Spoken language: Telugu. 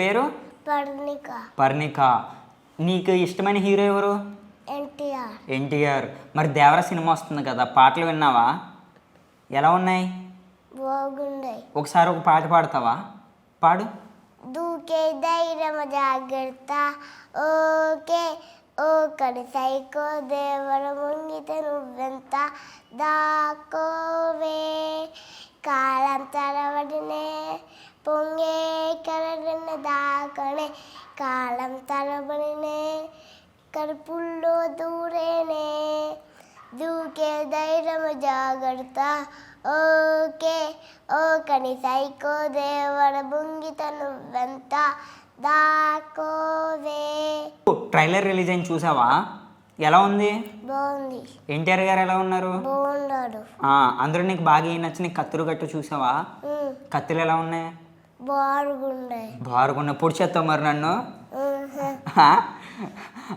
పేరు? పర్ణిక. పర్ణిక. నీకు ఇష్టమైన హీరో ఎవరు? ఎన్టీఆర్. ఎన్టీఆర్. మరి దేవర సినిమా వస్తుంది కదా పాటలు విన్నావా? ఎలా ఉన్నాయి? బాగుండే ఒకసారి ఒక పాట పాడతావా? పాడు. దూకే ధైర్యం జాగ్రత్త. ఓకే. ఓ కడి సైకో దేవర ముంగిత నువ్వెంత దాకోవే? కాలం తరబడినే పొంగే దాకనే కాలం తరబడినే కడుపుల్లో దూరేనే. దూకే ధైర్యం జాగ్రత్త. ఓకే ఓ కని సైకో దేవర బుంగిత నువ్వెంత దాకోవే. ట్రైలర్ రిలీజ్ అయిన చూసావా? ఎలా ఉంది? బాగుంది. ఎన్టీఆర్ గారు ఎలా ఉన్నారు? బాగున్నాడు. ఆ, అందులో నీకు బాగా ఏం నచ్చిన కత్తులు గట్టు చూసావా? కత్తులు ఎలా ఉన్నాయి? బారుగుండే బారుగుండే పొడిచేస్తావు మరి నన్ను?